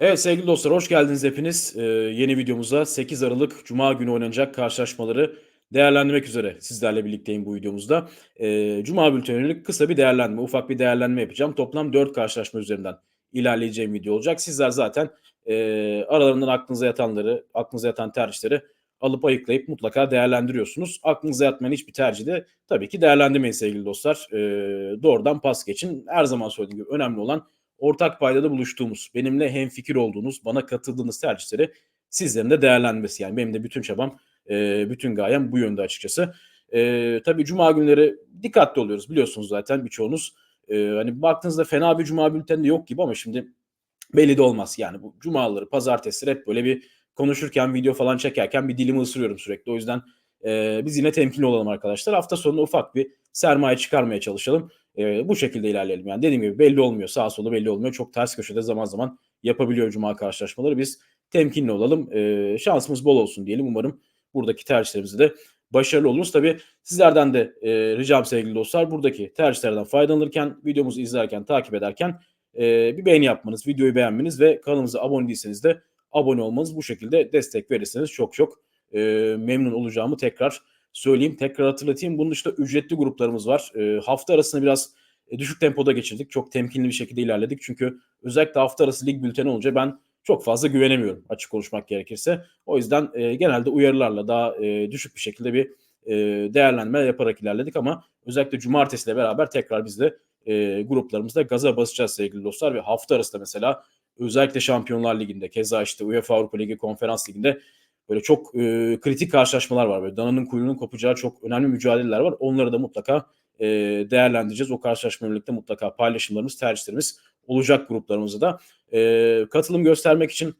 Evet sevgili dostlar hoş geldiniz hepiniz. Ee, yeni videomuza 8 Aralık Cuma günü oynanacak karşılaşmaları değerlendirmek üzere sizlerle birlikteyim bu videomuzda. Ee, Cuma bültenine kısa bir değerlendirme, ufak bir değerlendirme yapacağım. Toplam 4 karşılaşma üzerinden ilerleyeceğim video olacak. Sizler zaten e, aralarından aklınıza yatanları, aklınıza yatan tercihleri alıp ayıklayıp mutlaka değerlendiriyorsunuz. Aklınıza yatmayan hiçbir tercihi de tabii ki değerlendirmeyin sevgili dostlar. Ee, doğrudan pas geçin. Her zaman söylediğim gibi önemli olan ortak paydada buluştuğumuz, benimle hemfikir olduğunuz, bana katıldığınız tercihleri sizlerin de değerlenmesi. Yani benim de bütün çabam, e, bütün gayem bu yönde açıkçası. E, tabii cuma günleri dikkatli oluyoruz biliyorsunuz zaten birçoğunuz. E, hani baktığınızda fena bir cuma bülteni de yok gibi ama şimdi belli de olmaz. Yani bu cumaları, pazartesileri hep böyle bir konuşurken, video falan çekerken bir dilimi ısırıyorum sürekli. O yüzden e, biz yine temkinli olalım arkadaşlar. Hafta sonu ufak bir sermaye çıkarmaya çalışalım. E, bu şekilde ilerleyelim. Yani dediğim gibi belli olmuyor. Sağ solu belli olmuyor. Çok ters köşede zaman zaman yapabiliyor cuma karşılaşmaları. Biz temkinli olalım. E, şansımız bol olsun diyelim. Umarım buradaki tercihlerimizi de başarılı oluruz. Tabii sizlerden de e, ricam sevgili dostlar buradaki tercihlerden faydalanırken, videomuzu izlerken, takip ederken e, bir beğeni yapmanız, videoyu beğenmeniz ve kanalımıza abone değilseniz de abone olmanız bu şekilde destek verirseniz çok çok e, memnun olacağımı tekrar söyleyeyim. Tekrar hatırlatayım. Bunun dışında ücretli gruplarımız var. E, hafta arasında biraz e, düşük tempoda geçirdik. Çok temkinli bir şekilde ilerledik. Çünkü özellikle hafta arası lig bülteni olunca ben çok fazla güvenemiyorum açık konuşmak gerekirse. O yüzden e, genelde uyarılarla daha e, düşük bir şekilde bir e, değerlendirme yaparak ilerledik ama özellikle cumartesiyle beraber tekrar biz de e, gruplarımızda gaza basacağız sevgili dostlar ve hafta arasında mesela özellikle Şampiyonlar Ligi'nde keza işte UEFA Avrupa Ligi Konferans Ligi'nde böyle çok e, kritik karşılaşmalar var. Böyle dananın kuyruğunun kopacağı çok önemli mücadeleler var. Onları da mutlaka e, değerlendireceğiz. O karşılaşmayla birlikte mutlaka paylaşımlarımız, tercihlerimiz olacak gruplarımızda da. E, katılım göstermek için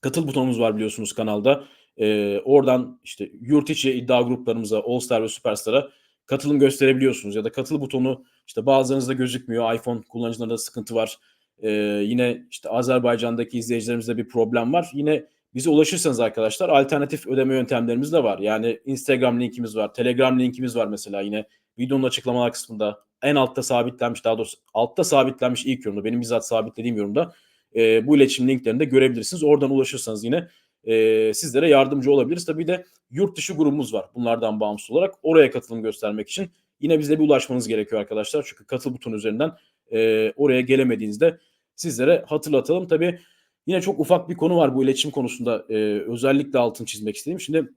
katıl butonumuz var biliyorsunuz kanalda. E, oradan işte yurt içi iddia gruplarımıza, All Star ve Superstar'a katılım gösterebiliyorsunuz. Ya da katıl butonu işte bazılarınızda gözükmüyor. iPhone kullanıcılarında sıkıntı var. E, yine işte Azerbaycan'daki izleyicilerimizde bir problem var. Yine bize ulaşırsanız arkadaşlar alternatif ödeme yöntemlerimiz de var. Yani Instagram linkimiz var, Telegram linkimiz var mesela yine videonun açıklamalar kısmında en altta sabitlenmiş daha doğrusu altta sabitlenmiş ilk yorumda benim bizzat sabitlediğim yorumda e, bu iletişim linklerini de görebilirsiniz. Oradan ulaşırsanız yine e, sizlere yardımcı olabiliriz. Tabii de yurt dışı grubumuz var bunlardan bağımsız olarak. Oraya katılım göstermek için yine bize bir ulaşmanız gerekiyor arkadaşlar. Çünkü katıl butonu üzerinden e, oraya gelemediğinizde sizlere hatırlatalım. Tabii Yine çok ufak bir konu var bu iletişim konusunda e, özellikle altını çizmek istedim. Şimdi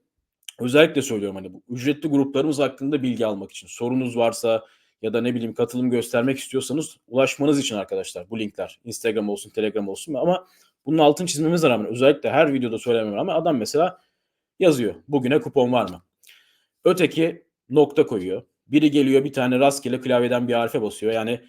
özellikle söylüyorum hani bu ücretli gruplarımız hakkında bilgi almak için sorunuz varsa ya da ne bileyim katılım göstermek istiyorsanız ulaşmanız için arkadaşlar bu linkler Instagram olsun Telegram olsun ama bunun altını çizmemize rağmen özellikle her videoda söylememe rağmen adam mesela yazıyor bugüne kupon var mı? Öteki nokta koyuyor. Biri geliyor bir tane rastgele klavyeden bir harfe basıyor. Yani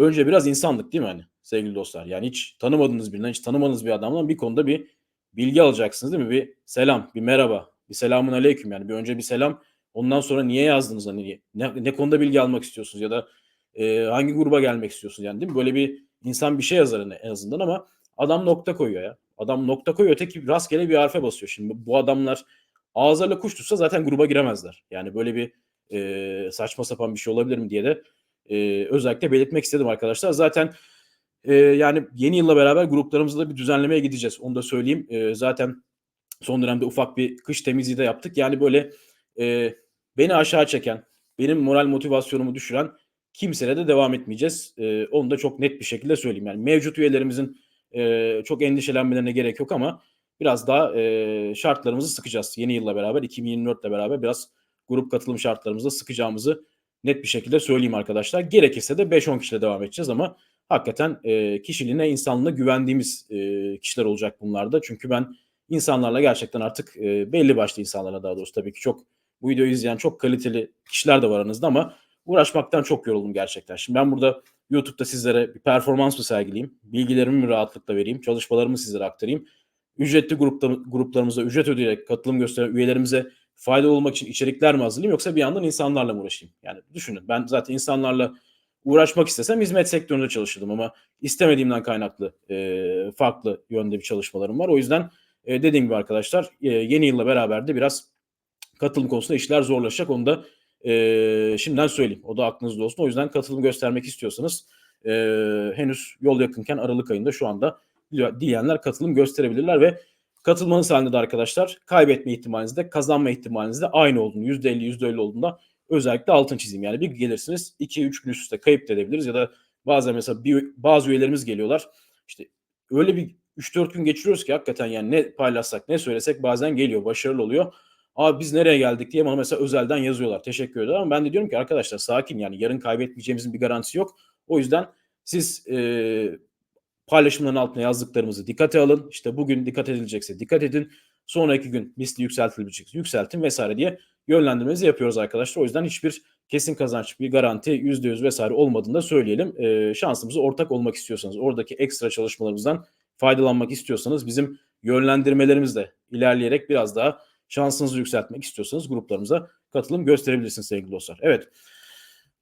önce biraz insanlık değil mi hani? sevgili dostlar. Yani hiç tanımadığınız birinden, hiç tanımadığınız bir adamdan bir konuda bir bilgi alacaksınız değil mi? Bir selam, bir merhaba, bir selamun aleyküm yani bir önce bir selam. Ondan sonra niye yazdınız hani ne, ne konuda bilgi almak istiyorsunuz ya da e, hangi gruba gelmek istiyorsunuz yani değil mi? Böyle bir insan bir şey yazar en azından ama adam nokta koyuyor ya. Adam nokta koyuyor öteki rastgele bir harfe basıyor. Şimdi bu adamlar ağızlarla kuş tutsa zaten gruba giremezler. Yani böyle bir e, saçma sapan bir şey olabilir mi diye de e, özellikle belirtmek istedim arkadaşlar. Zaten e, yani yeni yılla beraber gruplarımızda da bir düzenlemeye gideceğiz. Onu da söyleyeyim. E, zaten son dönemde ufak bir kış temizliği de yaptık. Yani böyle e, beni aşağı çeken, benim moral motivasyonumu düşüren kimsene de devam etmeyeceğiz. E, onu da çok net bir şekilde söyleyeyim. Yani mevcut üyelerimizin e, çok endişelenmelerine gerek yok ama biraz daha e, şartlarımızı sıkacağız. Yeni yılla beraber, 2024 ile beraber biraz grup katılım şartlarımızı sıkacağımızı net bir şekilde söyleyeyim arkadaşlar. Gerekirse de 5-10 kişiyle devam edeceğiz ama hakikaten e, kişiliğine, insanlığına güvendiğimiz e, kişiler olacak bunlarda. Çünkü ben insanlarla gerçekten artık e, belli başlı insanlarla daha doğrusu tabii ki çok bu videoyu izleyen çok kaliteli kişiler de var aranızda ama uğraşmaktan çok yoruldum gerçekten. Şimdi ben burada YouTube'da sizlere bir performans mı sergileyim, bilgilerimi mi rahatlıkla vereyim, çalışmalarımı sizlere aktarayım, ücretli grupta, gruplarımıza ücret ödeyerek katılım gösteren üyelerimize faydalı olmak için içerikler mi hazırlayayım yoksa bir yandan insanlarla mı uğraşayım? Yani düşünün ben zaten insanlarla uğraşmak istesem hizmet sektöründe çalışırdım ama istemediğimden kaynaklı e, farklı yönde bir çalışmalarım var. O yüzden e, dediğim gibi arkadaşlar e, yeni yılla beraber de biraz katılım konusunda işler zorlaşacak. Onu da e, şimdiden söyleyeyim. O da aklınızda olsun. O yüzden katılım göstermek istiyorsanız e, henüz yol yakınken Aralık ayında şu anda diyenler katılım gösterebilirler ve katılmanız halinde de arkadaşlar kaybetme ihtimaliniz de kazanma ihtimaliniz de aynı olduğunu %50 %50 olduğunda özellikle altın çizeyim. Yani bir gelirsiniz 2-3 gün üst üste kayıp da edebiliriz ya da bazen mesela bir, bazı üyelerimiz geliyorlar. İşte öyle bir 3-4 gün geçiriyoruz ki hakikaten yani ne paylaşsak ne söylesek bazen geliyor başarılı oluyor. Abi biz nereye geldik diye bana mesela özelden yazıyorlar. Teşekkür ederim ama ben de diyorum ki arkadaşlar sakin yani yarın kaybetmeyeceğimizin bir garantisi yok. O yüzden siz e, paylaşımların altına yazdıklarımızı dikkate alın. İşte bugün dikkat edilecekse dikkat edin. Sonraki gün misli yükseltilecekse yükseltin vesaire diye yönlendirmemizi yapıyoruz arkadaşlar. O yüzden hiçbir kesin kazanç bir garanti %100 vesaire olmadığını da söyleyelim. E, şansımızı ortak olmak istiyorsanız oradaki ekstra çalışmalarımızdan faydalanmak istiyorsanız bizim yönlendirmelerimizle ilerleyerek biraz daha şansınızı yükseltmek istiyorsanız gruplarımıza katılım gösterebilirsiniz sevgili dostlar. Evet.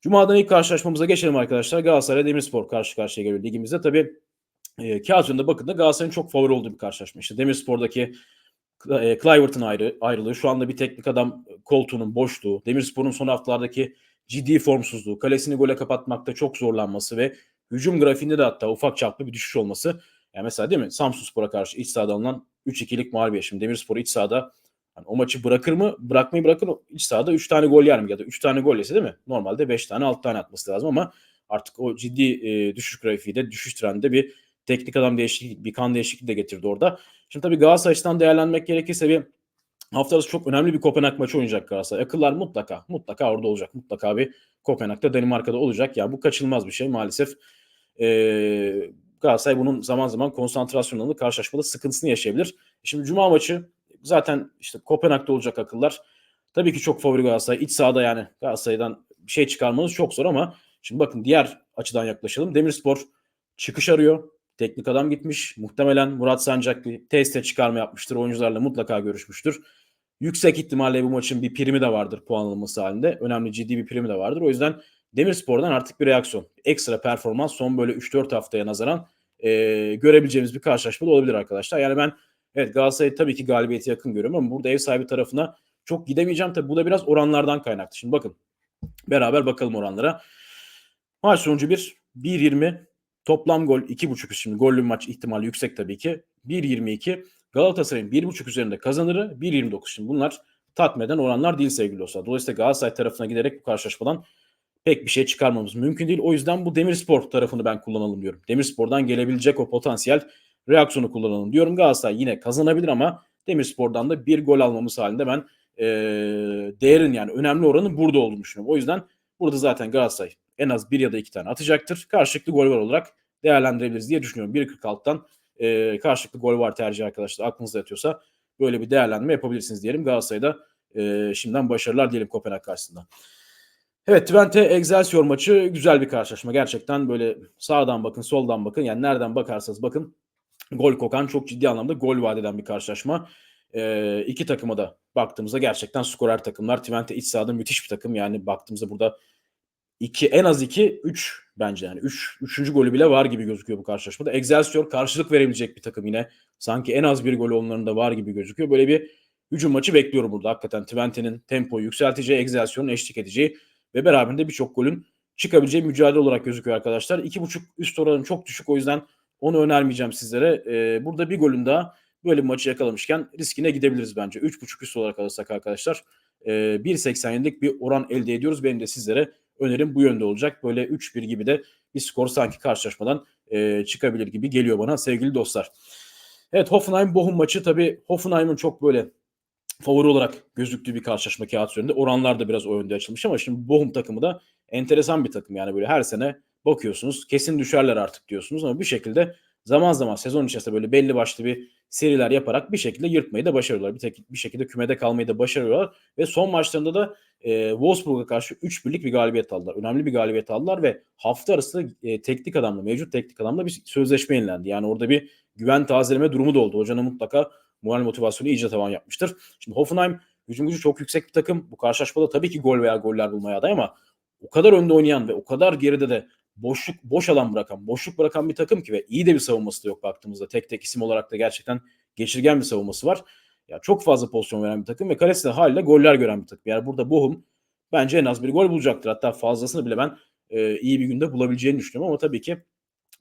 Cuma'dan ilk karşılaşmamıza geçelim arkadaşlar. Galatasaray Demirspor karşı karşıya geliyor ligimizde. Tabii e, kağıt bakın da Galatasaray'ın çok favori olduğu bir karşılaşma. İşte Demirspor'daki e, Clivert'ın ayrı, ayrılığı, şu anda bir teknik adam koltuğunun boşluğu, Demirspor'un son haftalardaki ciddi formsuzluğu, kalesini gole kapatmakta çok zorlanması ve hücum grafiğinde de hatta ufak çaplı bir düşüş olması. Yani mesela değil mi Samsun Spor'a karşı iç sahada alınan 3-2'lik mağlubiyet. Şimdi Demirspor iç sahada yani o maçı bırakır mı? Bırakmayı bırakır. İç sahada 3 tane gol yer mi? Ya da 3 tane gol yese değil mi? Normalde 5 tane 6 tane atması lazım ama artık o ciddi e, düşüş grafiği de düşüş trendinde bir teknik adam değişikliği, bir kan değişikliği de getirdi orada. Şimdi tabii Galatasaray açısından değerlendirmek gerekirse bir hafta çok önemli bir Kopenhag maçı oynayacak Galatasaray. Akıllar mutlaka, mutlaka orada olacak. Mutlaka bir Kopenhag'da Danimarka'da olacak. Ya bu kaçınılmaz bir şey maalesef. Ee, Galatasaray bunun zaman zaman konsantrasyonunu karşılaşmada sıkıntısını yaşayabilir. Şimdi Cuma maçı zaten işte Kopenhag'da olacak akıllar. Tabii ki çok favori Galatasaray. İç sahada yani Galatasaray'dan bir şey çıkarmanız çok zor ama şimdi bakın diğer açıdan yaklaşalım. Demirspor çıkış arıyor. Teknik adam gitmiş. Muhtemelen Murat Sancak bir teste çıkarma yapmıştır. Oyuncularla mutlaka görüşmüştür. Yüksek ihtimalle bu maçın bir primi de vardır puan alınması halinde. Önemli ciddi bir primi de vardır. O yüzden Demirspor'dan artık bir reaksiyon. Ekstra performans son böyle 3-4 haftaya nazaran e, görebileceğimiz bir karşılaşma da olabilir arkadaşlar. Yani ben evet Galatasaray tabii ki galibiyeti yakın görüyorum ama burada ev sahibi tarafına çok gidemeyeceğim. Tabii bu da biraz oranlardan kaynaklı. Şimdi bakın beraber bakalım oranlara. Maç sonucu 1, 1.20 Toplam gol 2.5 şimdi gollü maç ihtimali yüksek tabii ki. 1.22 Galatasaray'ın 1.5 üzerinde kazanırı 1.29 şimdi bunlar tatmin eden oranlar değil sevgili dostlar. Dolayısıyla Galatasaray tarafına giderek bu karşılaşmadan pek bir şey çıkarmamız mümkün değil. O yüzden bu Demirspor tarafını ben kullanalım diyorum. Demirspor'dan gelebilecek o potansiyel reaksiyonu kullanalım diyorum. Galatasaray yine kazanabilir ama Demirspor'dan da bir gol almamız halinde ben e, değerin yani önemli oranın burada olduğunu düşünüyorum. O yüzden burada zaten Galatasaray en az bir ya da iki tane atacaktır. Karşılıklı gol var olarak değerlendirebiliriz diye düşünüyorum. 1.46'dan e, karşılıklı gol var tercih arkadaşlar aklınızda yatıyorsa böyle bir değerlendirme yapabilirsiniz diyelim. Galatasaray'da e, şimdiden başarılar diyelim Kopenhag karşısında. Evet Twente Excelsior maçı güzel bir karşılaşma. Gerçekten böyle sağdan bakın soldan bakın yani nereden bakarsanız bakın gol kokan çok ciddi anlamda gol vadeden bir karşılaşma. E, iki takıma da baktığımızda gerçekten skorer takımlar. Twente iç sahada müthiş bir takım. Yani baktığımızda burada 2 en az 2 3 bence yani 3 üç, üçüncü golü bile var gibi gözüküyor bu karşılaşmada. Excelsior karşılık verebilecek bir takım yine. Sanki en az bir golü onların da var gibi gözüküyor. Böyle bir hücum maçı bekliyorum burada. Hakikaten Twente'nin tempoyu yükselteceği, Excelsior'un eşlik edeceği ve beraberinde birçok golün çıkabileceği mücadele olarak gözüküyor arkadaşlar. 2.5 üst oranım çok düşük o yüzden onu önermeyeceğim sizlere. Ee, burada bir golün daha böyle bir maçı yakalamışken riskine gidebiliriz bence. 3.5 üst olarak alırsak arkadaşlar e, 1.87'lik bir oran elde ediyoruz. Benim de sizlere önerim bu yönde olacak. Böyle 3-1 gibi de bir skor sanki karşılaşmadan çıkabilir gibi geliyor bana sevgili dostlar. Evet Hoffenheim Bochum maçı tabii Hoffenheim'ın çok böyle favori olarak gözüktüğü bir karşılaşma kağıt üzerinde. Oranlar da biraz o yönde açılmış ama şimdi Bochum takımı da enteresan bir takım. Yani böyle her sene bakıyorsunuz kesin düşerler artık diyorsunuz ama bir şekilde zaman zaman sezon içerisinde böyle belli başlı bir seriler yaparak bir şekilde yırtmayı da başarıyorlar. Bir, tek, bir şekilde kümede kalmayı da başarıyorlar. Ve son maçlarında da e, Wolfsburg'a karşı 3 birlik bir galibiyet aldılar. Önemli bir galibiyet aldılar ve hafta arası e, teknik adamla, mevcut teknik adamla bir sözleşme yenilendi. Yani orada bir güven tazeleme durumu da oldu. Hocanın mutlaka moral motivasyonu iyice tavan yapmıştır. Şimdi Hoffenheim hücum gücü çok yüksek bir takım. Bu karşılaşmada tabii ki gol veya goller bulmaya aday ama o kadar önde oynayan ve o kadar geride de boşluk boş alan bırakan, boşluk bırakan bir takım ki ve iyi de bir savunması da yok baktığımızda. Tek tek isim olarak da gerçekten geçirgen bir savunması var. Ya çok fazla pozisyon veren bir takım ve kalesi de haliyle goller gören bir takım. Yani burada Bohum bence en az bir gol bulacaktır. Hatta fazlasını bile ben e, iyi bir günde bulabileceğini düşünüyorum ama tabii ki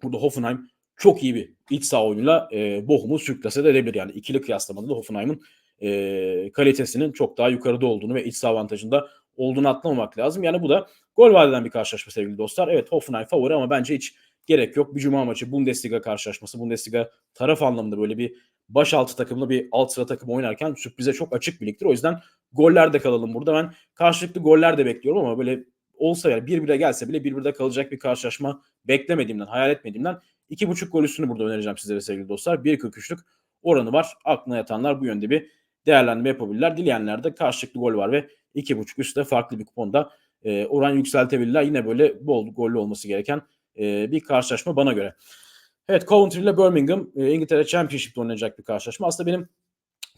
burada Hoffenheim çok iyi bir iç saha oyunuyla e, Bochum'u sürklase de edebilir. Yani ikili kıyaslamada da Hoffenheim'ın e, kalitesinin çok daha yukarıda olduğunu ve iç saha avantajında olduğunu atlamamak lazım. Yani bu da gol vadeden bir karşılaşma sevgili dostlar. Evet Hoffenheim favori ama bence hiç gerek yok. Bir cuma maçı Bundesliga karşılaşması. Bundesliga taraf anlamında böyle bir baş altı takımlı bir alt sıra takım oynarken sürprize çok açık bir ligdir. O yüzden goller de kalalım burada. Ben karşılıklı goller de bekliyorum ama böyle olsa yani 1-1'e gelse bile 1-1'de kalacak bir karşılaşma beklemediğimden, hayal etmediğimden 2.5 gol üstünü burada önereceğim sizlere sevgili dostlar. 1.43'lük oranı var. Aklına yatanlar bu yönde bir değerlendirme yapabilirler. Dileyenler de karşılıklı gol var ve 2.5 üstte farklı bir kuponda e, oran yükseltebilirler. Yine böyle bol gollü olması gereken e, bir karşılaşma bana göre. Evet Coventry ile Birmingham e, İngiltere Championship'te oynanacak bir karşılaşma. Aslında benim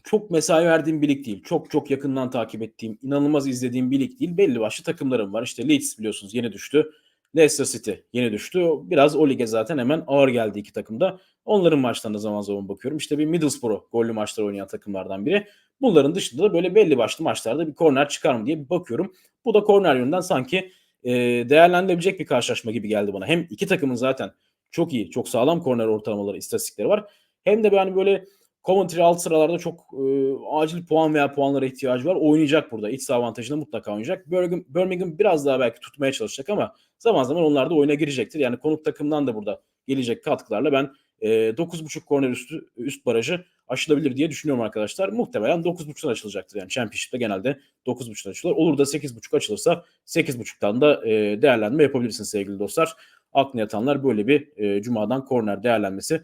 çok mesai verdiğim bir lig değil. Çok çok yakından takip ettiğim, inanılmaz izlediğim bir lig değil. Belli başlı takımlarım var. İşte Leeds biliyorsunuz yeni düştü. Leicester City yeni düştü. Biraz o lige zaten hemen ağır geldi iki takımda. Onların maçlarına zaman zaman bakıyorum. İşte bir Middlesbrough gollü maçlar oynayan takımlardan biri. Bunların dışında da böyle belli başlı maçlarda bir korner çıkar mı diye bir bakıyorum. Bu da korner yönünden sanki e, değerlendirilebilecek bir karşılaşma gibi geldi bana. Hem iki takımın zaten çok iyi, çok sağlam korner ortalamaları, istatistikleri var. Hem de yani böyle Coventry alt sıralarda çok e, acil puan veya puanlara ihtiyacı var. Oynayacak burada. İç saha avantajında mutlaka oynayacak. Birmingham, biraz daha belki tutmaya çalışacak ama zaman zaman onlar da oyuna girecektir. Yani konuk takımdan da burada gelecek katkılarla ben e, 9.5 korner üstü üst barajı aşılabilir diye düşünüyorum arkadaşlar. Muhtemelen 9.5'dan açılacaktır. Yani Championship'te genelde 9.5'dan açılır. Olur da 8.5 açılırsa 8.5'tan da e, değerlendirme yapabilirsiniz sevgili dostlar. Aklına yatanlar böyle bir e, Cuma'dan korner değerlenmesi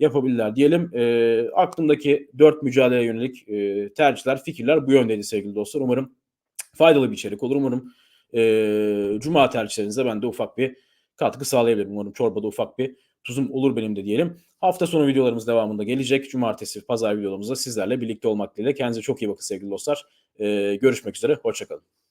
yapabilirler diyelim. E, aklımdaki 4 mücadeleye yönelik e, tercihler, fikirler bu yöndeydi sevgili dostlar. Umarım faydalı bir içerik olur. Umarım e, Cuma tercihlerinize ben de ufak bir katkı sağlayabilirim. Umarım çorbada ufak bir tuzum olur benim de diyelim. Hafta sonu videolarımız devamında gelecek. Cumartesi, pazar videolarımızda sizlerle birlikte olmak dileğiyle. Kendinize çok iyi bakın sevgili dostlar. E, görüşmek üzere. Hoşçakalın.